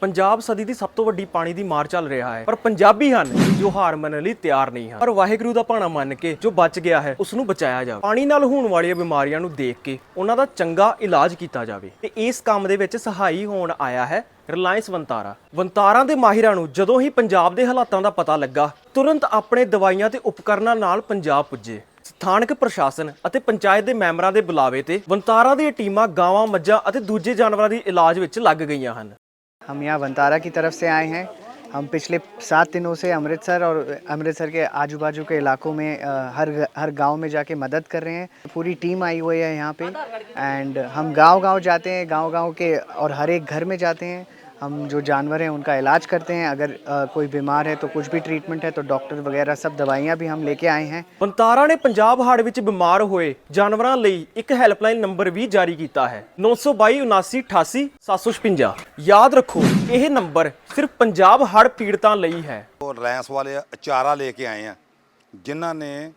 ਪੰਜਾਬ ਸਦੀ ਦੀ ਸਭ ਤੋਂ ਵੱਡੀ ਪਾਣੀ ਦੀ ਮਾਰ ਚੱਲ ਰਿਹਾ ਹੈ। ਪਰ ਪੰਜਾਬੀ ਹਨ ਜੋ ਹਾਰ ਮੰਨਣ ਲਈ ਤਿਆਰ ਨਹੀਂ ਹਨ। ਪਰ ਵਾਹਿਗੁਰੂ ਦਾ ਭਾਣਾ ਮੰਨ ਕੇ ਜੋ ਬਚ ਗਿਆ ਹੈ ਉਸ ਨੂੰ ਬਚਾਇਆ ਜਾਵੇ। ਪਾਣੀ ਨਾਲ ਹੋਣ ਵਾਲੀਆਂ ਬਿਮਾਰੀਆਂ ਨੂੰ ਦੇਖ ਕੇ ਉਹਨਾਂ ਦਾ ਚੰਗਾ ਇਲਾਜ ਕੀਤਾ ਜਾਵੇ। ਤੇ ਇਸ ਕੰਮ ਦੇ ਵਿੱਚ ਸਹਾਈ ਹੋਣ ਆਇਆ ਹੈ ਰਿਲਾਇੰਸ ਵੰਤਾਰਾ। ਵੰਤਾਰਾਂ ਦੇ ਮਾਹਿਰਾਂ ਨੂੰ ਜਦੋਂ ਹੀ ਪੰਜਾਬ ਦੇ ਹਾਲਾਤਾਂ ਦਾ ਪਤਾ ਲੱਗਾ, ਤੁਰੰਤ ਆਪਣੇ ਦਵਾਈਆਂ ਤੇ ਉਪਕਰਨਾਂ ਨਾਲ ਪੰਜਾਬ ਪੁੱਜੇ। ਸਥਾਨਕ ਪ੍ਰਸ਼ਾਸਨ ਅਤੇ ਪੰਚਾਇਤ ਦੇ ਮੈਂਬਰਾਂ ਦੇ ਬੁਲਾਵੇ ਤੇ ਵੰਤਾਰਾ ਦੀਆਂ ਟੀਮਾਂ ਗਾਵਾਂ, ਮੱਝਾਂ ਅਤੇ ਦੂਜੇ ਜਾਨਵਰਾਂ ਦੀ ਇਲਾਜ ਵਿੱਚ ਲੱਗ ਗਈਆਂ ਹਨ। हम यहाँ वंतारा की तरफ़ से आए हैं। हम पिछले सात दिनों से अमृतसर और अमृतसर के आजू बाजू के इलाकों में हर हर गाँव में जाके मदद कर रहे हैं। पूरी टीम आई हुई है यहाँ पे। एंड हम गाँव गाँव जाते हैं गाँव गाँव के और हर एक घर में जाते हैं। हम जो जानवर हैं उनका इलाज करते हैं अगर अ, कोई बीमार है तो कुछ भी ट्रीटमेंट है तो डॉक्टर वगैरह सब दवाइयाँ भी हम लेके आए हैं ਵੰਤਾਰਾ ਨੇ ਪੰਜਾਬ ਹੜ੍ਹ ਵਿੱਚ ਬਿਮਾਰ ਹੋਏ ਜਾਨਵਰਾਂ ਲਈ ਇੱਕ ਹੈਲਪਲਾਈਨ ਨੰਬਰ ਵੀ ਜਾਰੀ ਕੀਤਾ ਹੈ 92279885756 ਯਾਦ ਰੱਖੋ ਇਹ ਨੰਬਰ ਸਿਰਫ ਪੰਜਾਬ ਹੜ੍ਹ ਪੀੜਤਾਂ ਲਈ ਹੈ ਉਹ ਰਿਲਾਇੰਸ ਵਾਲੇ ਅਚਾਰਾ ਲੈ ਕੇ ਆਏ ਆ ਜਿਨ੍ਹਾਂ ਨੇ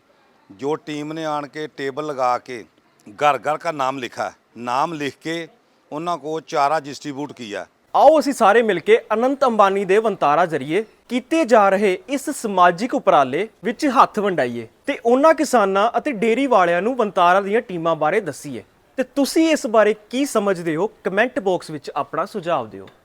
ਜੋ ਟੀਮ ਨੇ ਆਣ ਕੇ ਟੇਬਲ ਲਗਾ ਕੇ ਘਰ ਘਰ ਦਾ ਨਾਮ ਲਿਖਾ ਹੈ ਨਾਮ ਲਿਖ ਕੇ ਉਹਨਾਂ ਕੋ ਚਾਰਾ ਡਿਸਟ੍ਰੀਬਿਊਟ ਕੀਤਾ ਆਓ ਅਸੀਂ ਸਾਰੇ ਮਿਲ ਕੇ ਅਨੰਤ ਅੰਬਾਨੀ ਦੇ ਵੰਤਾਰਾ ਜ਼ਰੀਏ ਕੀਤੇ ਜਾ ਰਹੇ ਇਸ ਸਮਾਜਿਕ ਉਪਰਾਲੇ ਵਿੱਚ ਹੱਥ ਵੰਡਾਈਏ ਤੇ ਉਹਨਾਂ ਕਿਸਾਨਾਂ ਅਤੇ ਡੇਰੀ ਵਾਲਿਆਂ ਨੂੰ ਵੰਤਾਰਾ ਦੀਆਂ ਟੀਮਾਂ ਬਾਰੇ ਦੱਸੀਏ। ਤੇ ਤੁਸੀਂ ਇਸ ਬਾਰੇ ਕੀ ਸਮਝਦੇ ਹੋ? ਕਮੈਂਟ ਬਾਕਸ ਵਿੱਚ ਆਪਣਾ ਸੁਝਾਅ ਦਿਓ।